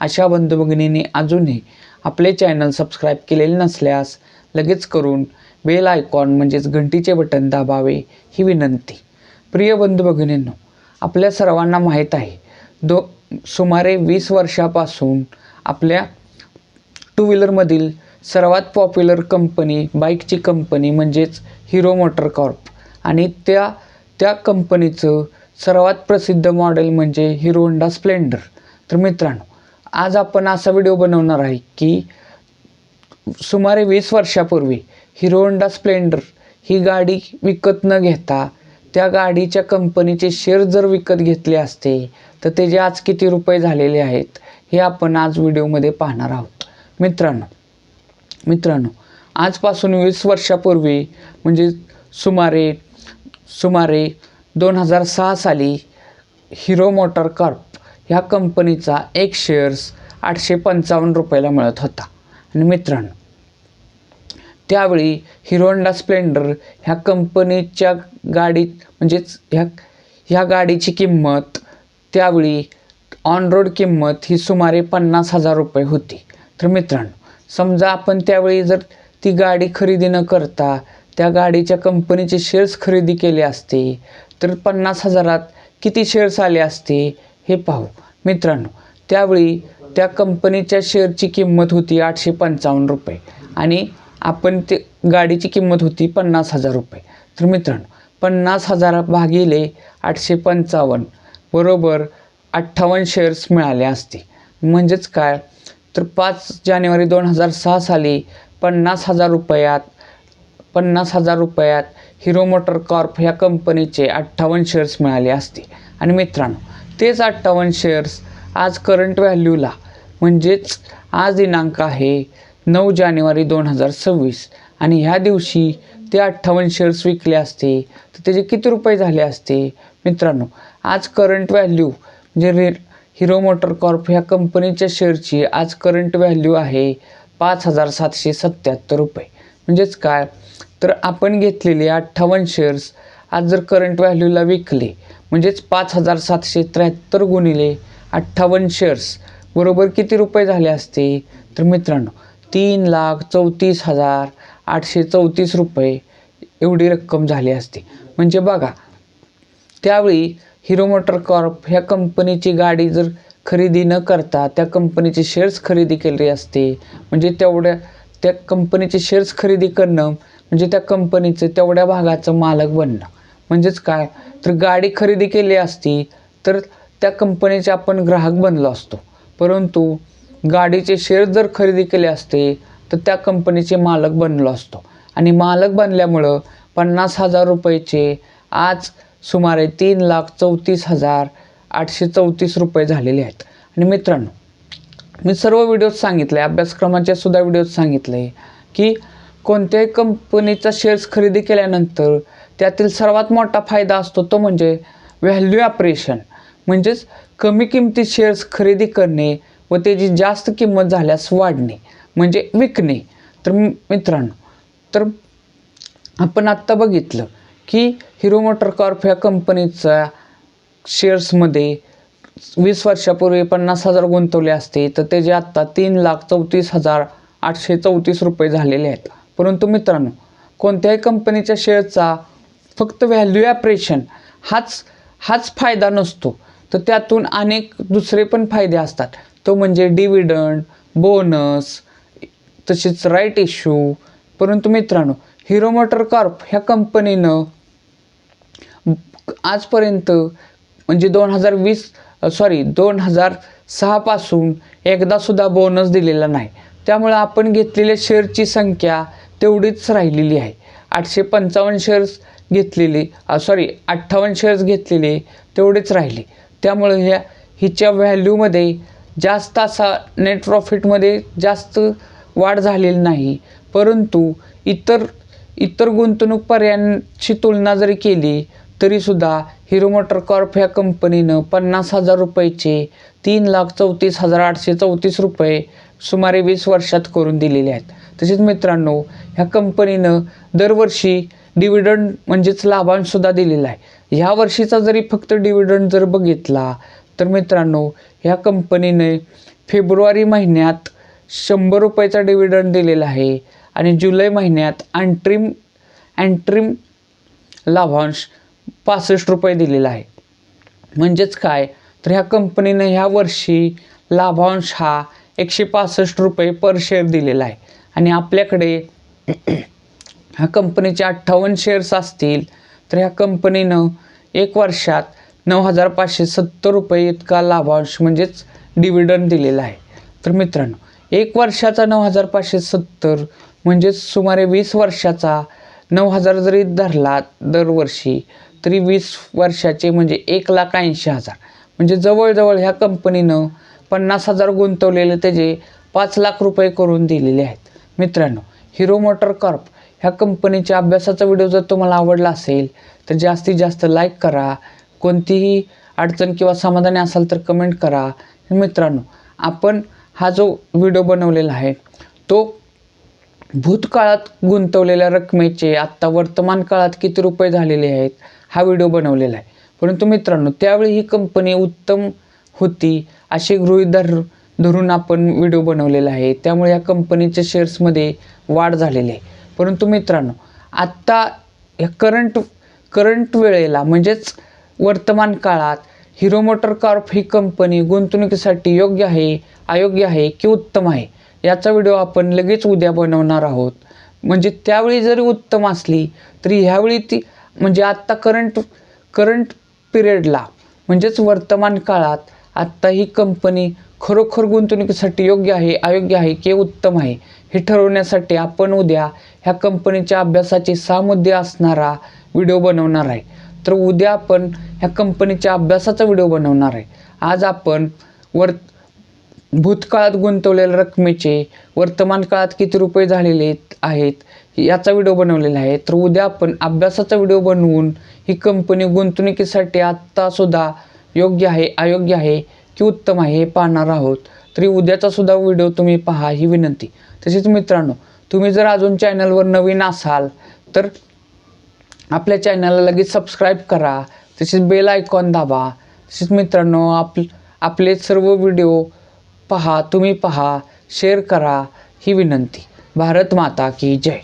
अशा बंधू भगिनींनी अजूनही आपले चॅनल सबस्क्राईब केलेले नसल्यास लगेच करून बेल आयकॉन म्हणजेच घंटीचे बटन दाबावे ही विनंती. प्रिय बंधू भगिनींनो आपल्या सर्वांना माहीत आहे दो सुमारे वीस वर्षापासून आपल्या टू व्हीलरमधील सर्वात पॉप्युलर कंपनी बाईकची कंपनी म्हणजेच हिरो मोटर कॉर्प आणि त्या त्या कंपनीचं सर्वात प्रसिद्ध मॉडेल म्हणजे हिरो होंडा स्प्लेंडर. तर मित्रांनो आज आपण असा व्हिडिओ बनवणार आहे की सुमारे वीस वर्षापूर्वी हिरो होंडा स्प्लेंडर ही गाडी विकत न घेता त्या गाडीच्या कंपनीचे शेअर जर विकत घेतले असते तर त्याचे आज किती रुपये झालेले आहेत हे आपण आज व्हिडिओमध्ये पाहणार आहोत. मित्रांनो मित्रांनो आजपासून वीस वर्षापूर्वी म्हणजे सुमारे सुमारे दोन हजार सहा साली हिरो मोटर कॉर्प ह्या कंपनीचा एक शेअर्स आठशे पंचावन्न रुपयाला मिळत होता. आणि मित्रांनो त्यावेळी हिरोंडा स्प्लेंडर ह्या कंपनीच्या गाडीत म्हणजेच ह्या ह्या गाडीची किंमत त्यावेळी ऑन रोड किंमत ही सुमारे पन्नास हजार रुपये होती. तर मित्रांनो समजा आपण त्यावेळी जर ती गाडी खरेदी न करता त्या गाडीच्या कंपनीचे शेअर्स खरेदी केले असते तर पन्नास हजारात किती शेअर्स आले असते? हे पाहू. मित्रांनो त्यावेळी त्या कंपनीच्या शेअरची किंमत होती आठशे पंचावन्न रुपये आणि आपण ते गाडीची किंमत होती पन्नास हजार रुपये. तर मित्रांनो पन्नास हजार भागिले आठशे पंचावन्न बरोबर अठ्ठावन्न शेअर्स मिळाले असते. म्हणजेच काय? तर पाच जानेवारी दोन हजार सहा साली पन्नास हजार रुपयात पन्नास हजार रुपयात हिरो मोटर कॉर्प ह्या कंपनीचे अठ्ठावन्न शेअर्स मिळाले असते. आणि मित्रांनो तेच अठ्ठावन्न शेअर्स आज करंट व्हॅल्यूला म्हणजेच आज दिनांक आहे नऊ जानेवारी दोन हजार सव्वीस. आणि ह्या दिवशी ते अठ्ठावन्न शेअर्स विकले असते. तर त्याचे किती रुपये झाले असते? मित्रांनो आज करंट व्हॅल्यू म्हणजे रे हिरो मोटर कॉर्प ह्या कंपनीच्या शेअरची आज करंट व्हॅल्यू आहे पाच हजार सातशे सत्याहत्तर रुपये. म्हणजेच काय? तर आपण घेतलेले अठ्ठावन्न शेअर्स आज जर करंट व्हॅल्यूला विकले म्हणजेच पाच हजार सातशे त्र्याहत्तर गुणिले अठ्ठावन्न शेअर्स बरोबर किती रुपये झाले असते? तर मित्रांनो तीन लाख चौतीस हजार आठशे चौतीस रुपये एवढी रक्कम झाली असते. म्हणजे बघा त्यावेळी हिरो मोटर कॉर्प ह्या कंपनीची गाडी जर खरेदी न करता त्या कंपनीचे शेअर्स खरेदी केले असते म्हणजे तेवढ्या त्या कंपनीचे शेअर्स खरेदी करणं म्हणजे त्या कंपनीचं तेवढ्या भागाचं मालक बनणं. म्हणजेच काय? तर गाडी खरेदी केली असती तर त्या कंपनीचे आपण ग्राहक बनलो असतो. परंतु गाडीचे शेअर जर खरेदी केले असते तर त्या कंपनीचे मालक बनलो असतो. आणि मालक बनल्यामुळं पन्नास हजार रुपयेचे आज सुमारे तीन लाख चौतीस हजार आठशे चौतीस रुपये झालेले आहेत. आणि मित्रांनो मी सर्व व्हिडिओत सांगितले अभ्यासक्रमाच्या सुद्धा व्हिडिओत सांगितले की कोणत्याही कंपनीचा शेअर्स खरेदी केल्यानंतर त्यातील सर्वात मोठा फायदा असतो तो म्हणजे व्हॅल्यू ऑपरेशन म्हणजेच कमी किमतीत शेअर्स खरेदी करणे व त्याची जास्त किंमत झाल्यास वाढणे म्हणजे विकणे. तर मित्रांनो तर आपण आत्ता बघितलं की हिरो मोटर कॉर्प ह्या कंपनीचा शेअर्समध्ये वीस वर्षापूर्वी पन्नास हजार गुंतवले असते. तर त्याचे आत्ता तीन लाख चौतीस हजार आठशे चौतीस रुपये झालेले आहेत. परंतु मित्रांनो कोणत्याही कंपनीच्या शेअरचा फक्त व्हॅल्यू ॲप्रेशन हाच हाच फायदा नसतो. तर त्यातून अनेक दुसरे पण फायदे असतात. तो म्हणजे डिव्हिडंड बोनस तसेच राईट इश्यू परंतु मित्रांनो हिरो मोटर कॉर्प ह्या कंपनीनं आजपर्यंत म्हणजे दोन हजार वीस सॉरी दोन हजार सहापासून एकदासुद्धा बोनस दिलेला नाही. त्यामुळं आपण घेतलेल्या शेअरची संख्या तेवढीच राहिलेली आहे. आठशे पंचावन्न शेअर्स घेतलेली सॉरी अठ्ठावन्न शेअर्स घेतलेले तेवढेच राहिले. त्यामुळे ह्या हिच्या व्हॅल्यूमध्ये जास्त असा नेट प्रॉफिटमध्ये जास्त वाढ झालेली नाही. परंतु इतर इतर गुंतवणूक पर्यायांची तुलना जरी केली तरीसुद्धा हिरो मोटर कॉर्प ह्या कंपनीनं पन्नास हजार रुपयाचे तीन लाख चौतीस हजार आठशे चौतीस रुपये सुमारे वीस वर्षात करून दिलेले आहेत. तसेच मित्रांनो ह्या कंपनीनं दरवर्षी डिव्हिडंड म्हणजेच लाभांशसुद्धा दिलेला आहे. ह्या वर्षीचा जरी फक्त डिव्हिडंड जर बघितला तर मित्रांनो ह्या कंपनीने फेब्रुवारी महिन्यात शंभर रुपयाचा डिव्हिडंड दिलेला आहे आणि जुलै महिन्यात अँट्रीम अँट्रीम लाभांश पासष्ट रुपये दिलेला आहे. म्हणजेच काय? तर ह्या कंपनीनं ह्या वर्षी लाभांश हा एकशे पासष्ट रुपये पर शेअर दिलेला आहे. आणि आपल्याकडे ह्या कंपनीचे अठ्ठावन्न शेअर्स असतील तर ह्या कंपनीनं एक वर्षात नऊ हजार पाचशे सत्तर रुपये इतका लाभांश म्हणजेच डिव्हिडंड दिलेला आहे. तर मित्रांनो एक वर्षाचा नऊ हजार पाचशे सत्तर म्हणजेच सुमारे वीस वर्षाचा नऊ हजार जरी धरला दरवर्षी तरी वीस वर्षाचे म्हणजे एक लाख ऐंशी हजार. म्हणजे जवळजवळ ह्या कंपनीनं पन्नास हजार गुंतवलेले त्याचे पाच लाख रुपये करून दिलेले आहेत. मित्रांनो हिरो मोटर कॉर्प ह्या कंपनीच्या अभ्यासाचा व्हिडिओ जर तुम्हाला आवडला असेल तर जास्तीत जास्त लाईक करा. कोणतीही अडचण किंवा समाधानी असाल तर कमेंट करा. मित्रांनो आपण हा जो व्हिडिओ बनवलेला आहे तो भूतकाळात गुंतवलेल्या रकमेचे आत्ता वर्तमान काळात किती रुपये झालेले आहेत हा व्हिडिओ बनवलेला आहे. परंतु मित्रांनो त्यावेळी ही कंपनी उत्तम होती असे गृहीत धर धरून आपण व्हिडिओ बनवलेला आहे. त्यामुळे या कंपनीच्या शेअर्समध्ये वाढ झालेली आहे. परंतु मित्रांनो आत्ता ह्या करंट करंट वेळेला म्हणजेच वर्तमान काळात हिरो मोटर कॉर्प ही कंपनी गुंतवणुकीसाठी योग्य आहे अयोग्य आहे की उत्तम आहे याचा व्हिडिओ आपण लगेच उद्या बनवणार आहोत. म्हणजे त्यावेळी जरी उत्तम असली तरी ह्यावेळी ती म्हणजे आत्ता करंट करंट पिरियडला म्हणजेच वर्तमान काळात आत्ता ही कंपनी खरोखर गुंतवणुकीसाठी योग्य आहे अयोग्य आहे की उत्तम आहे हे ठरवण्यासाठी आपण उद्या ह्या कंपनीच्या अभ्यासाचे सहा मुद्दे असणारा व्हिडिओ बनवणार आहे. तर उद्या आपण ह्या कंपनीच्या अभ्यासाचा व्हिडिओ बनवणार आहे. आज आपण वर भूतकाळात गुंतवलेल्या रकमेचे वर्तमान काळात किती रुपये झालेले आहेत याचा व्हिडिओ बनवलेला आहे. तर उद्या आपण अभ्यासाचा व्हिडिओ बनवून ही कंपनी गुंतवणुकीसाठी आत्तासुद्धा योग्य आहे अयोग्य आहे की उत्तम आहे हे पाहणार आहोत. तरी उद्याचासुद्धा व्हिडिओ तुम्ही पहा ही विनंती. तसेच मित्रांनो तुम्ही जर अजून चॅनलवर नवीन असाल तर आपल्या चॅनलला लगेच सबस्क्राईब करा तसेच बेल आयकॉन दाबा. तसेच मित्रांनो आप आपले सर्व व्हिडिओ पहा तुम्ही पहा शेअर करा. ही विनंती. भारत माता की जय.